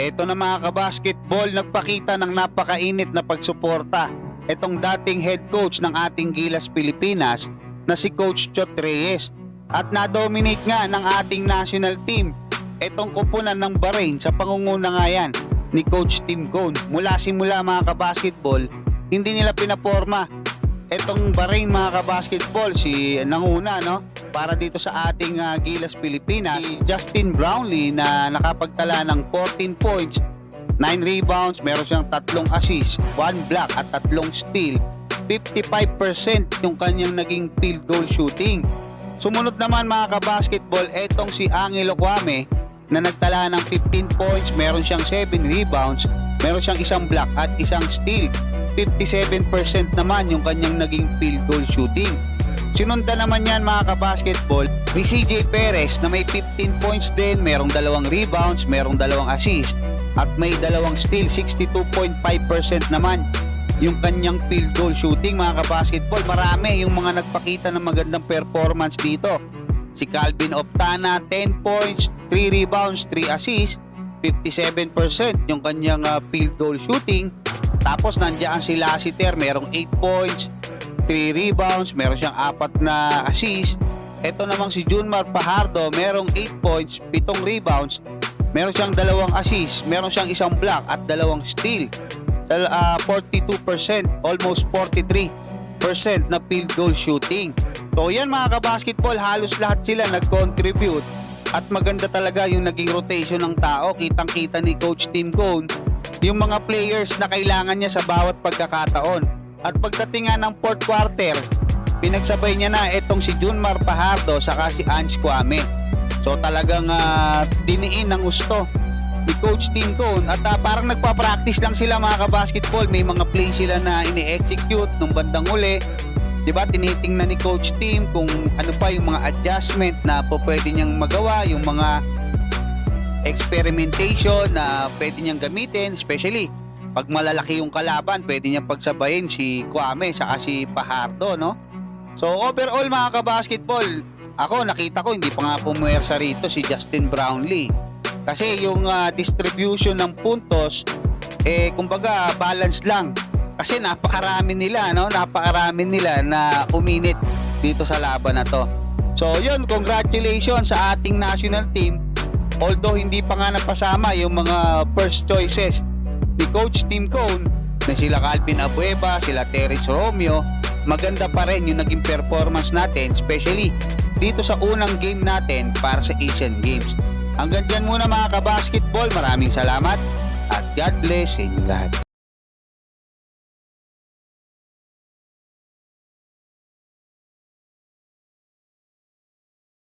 Ito na mga kabasketball, nagpakita ng napakainit na pagsuporta. Itong dating head coach ng ating Gilas Pilipinas na si Coach Chot Reyes. At na-dominate nga ng ating national team itong kupunan ng Bahrain sa pangunguna nga yan ni Coach Tim Cone. Mula simula mga kabasketball, hindi nila pinaporma itong Bahrain mga kabasketball si nanguna no? Para dito sa ating ah, Gilas Pilipinas si Justin Brownlee na nakapagtala ng 14 points 9 rebounds meron siyang tatlong assists 1 block at tatlong steal. 55% yung kanyang naging field goal shooting. Sumunod naman mga kabasketball etong si Angelo Kwame na nagtala ng 15 points meron siyang 7 rebounds meron siyang isang block at isang steal 57% naman yung kanyang naging field goal shooting. Sinundan naman yan mga kabasketball ni CJ Perez na may 15 points din, merong dalawang rebounds, merong dalawang assists at may dalawang steal, 62.5% naman yung kanyang field goal shooting mga kabasketball. Marami yung mga nagpakita ng magandang performance dito. Si Calvin Optana, 10 points, 3 rebounds, 3 assists, 57% yung kanyang ah, field goal shooting. Tapos nandiyan si Lassiter, merong 8 points, 3 rebounds, meron siyang apat na assist. Ito namang si Junmar Pajardo, merong 8 points, 7 rebounds, meron siyang dalawang assist, meron siyang isang block at dalawang steal. Dal- ah, 42%, almost 43% na field goal shooting. So yan mga kabasketball, halos lahat sila nag-contribute at maganda talaga yung naging rotation ng tao. Kitang-kita ni Coach Tim Cone yung mga players na kailangan niya sa bawat pagkakataon. At pagdating nga ng fourth quarter, pinagsabay niya na itong si Junmar Pajardo saka si Ange Kwame. So talagang ah, diniin ng gusto ni Coach Tim Cone at ah, parang nagpa-practice lang sila mga kabasketball. May mga play sila na ini-execute nung bandang uli. 'Di ba? Tinitingnan ni Coach Tim kung ano pa yung mga adjustment na po pwede niyang magawa, yung mga experimentation na pwede niyang gamitin, especially pag malalaki yung kalaban, pwede niyang pagsabayin si Kwame saka si Pajardo, no? So overall mga kabasketball, ako nakita ko hindi pa nga pumuwersa rito si Justin Brownlee. Kasi yung ah, distribution ng puntos, eh kumbaga balance lang. Kasi napakarami nila, no? Napakarami nila na uminit dito sa laban na to. So yun, congratulations sa ating national team although hindi pa nga napasama yung mga first choices ni Coach Tim Cone na sila Calvin Abueva, sila Terence Romeo, maganda pa rin yung naging performance natin, especially dito sa unang game natin para sa Asian Games. Hanggang dyan muna mga kabasketball, maraming salamat at God bless sa inyo lahat.